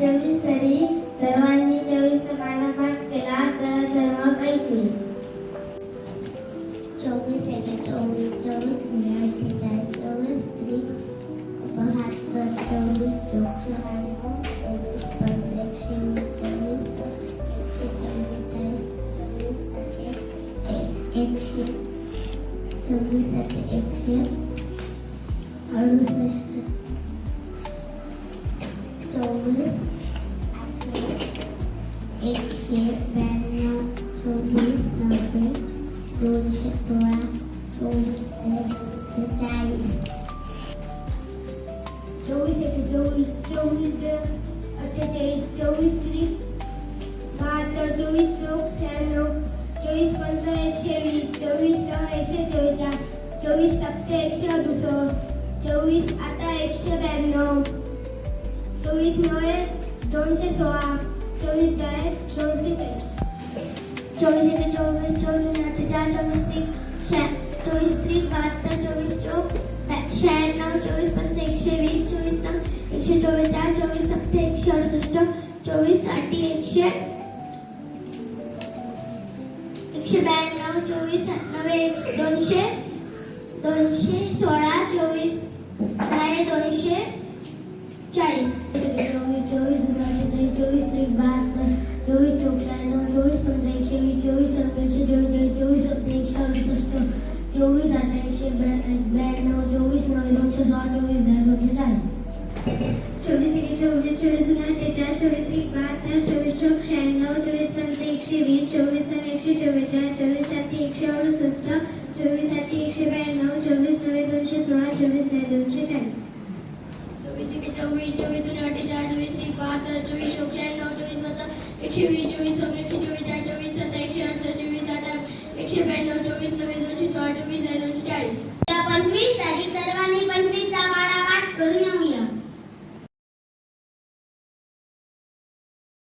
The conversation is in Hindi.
चोवीस तरी सर्वांनी चोवीसचा पाठापाठ केला तर सर्व ऐकले चोवीस एके चोवीस चोवीस अठ्ठेचाळीस चोवीस त्रिक बहात्तर चोवीस चोवीस पंच एकशे चोवीस एकशे चव्वेचाळीस चोवीस सत्ते एकशे चोवीस सत्ते एकशे अडुसष्ट चोवीस एकशे ब्याण्णव चोवीस नव्वे दोनशे सोळा चोवीस दोनशे चाळीस चोवीस एके चोवीस चोवीस अठ्ठेचाळीस चोवीस त्रीस बहात्तर चोवीस चौक शहाण्णव चोवीस पंच एकशे वीस चोवीस सहा एकशे चव्वेचाळीस चोवीस सप्ते एकशे अडुसष्ट चोवीस आता एकशे ब्याण्णव चोवीस नव्हे दोनशे सोळा चोवीस दहा दोनशे तेवीस चोवीस एके चोवीस चोवीस अठ्ठेचाळीस चोवीस त्रिक शहा चोवीस त्रिक बहात्तर चोवीस चौक शहाण्णव चोवीस पंच एकशे वीस चोवीस एकशे चोवीस सप्ते एकशे अडुसष्ट चोवीस साठी एकशे एकशे ब्याण्णव चोवीस नव्हे दोनशे दोनशे सोळा चोवीस एकशे ब्या- ब्याण्णव चोवीस नऊ दोनशे सोळा चोवीस दहा दोनशे चाळीस चोवीस एक चोवीस चोवीस अठ्ठेचाळीस चोवीस एक बहात्तर चोवीस चौक शहाण्णव चोवीस पंच एकशे वीस चोवीस सहा एकशे चव्वेचाळीस चोवीस सात एकशे अडुसष्ट चोवीस सात एकशे ब्याण्णव चोवीस नव्हे दोनशे सोळा चोवीस दहा दोनशे चाळीस चोवीस एके चोवीस चोवीस दोन अठ्ठेचाळीस चोवीस तीस बहात्तर चोवीस चौक शहाण्णव चोवीस पंच एकशे वीस चोवीस चौक एकशे चव्वेचाळीस चोवीस सत्तर एकशे अडसष्ट चोवीस आठ एकशे ब्याण्णव चोवीस नव्हे दोनशे सोळा चोवीस दहा दोनशे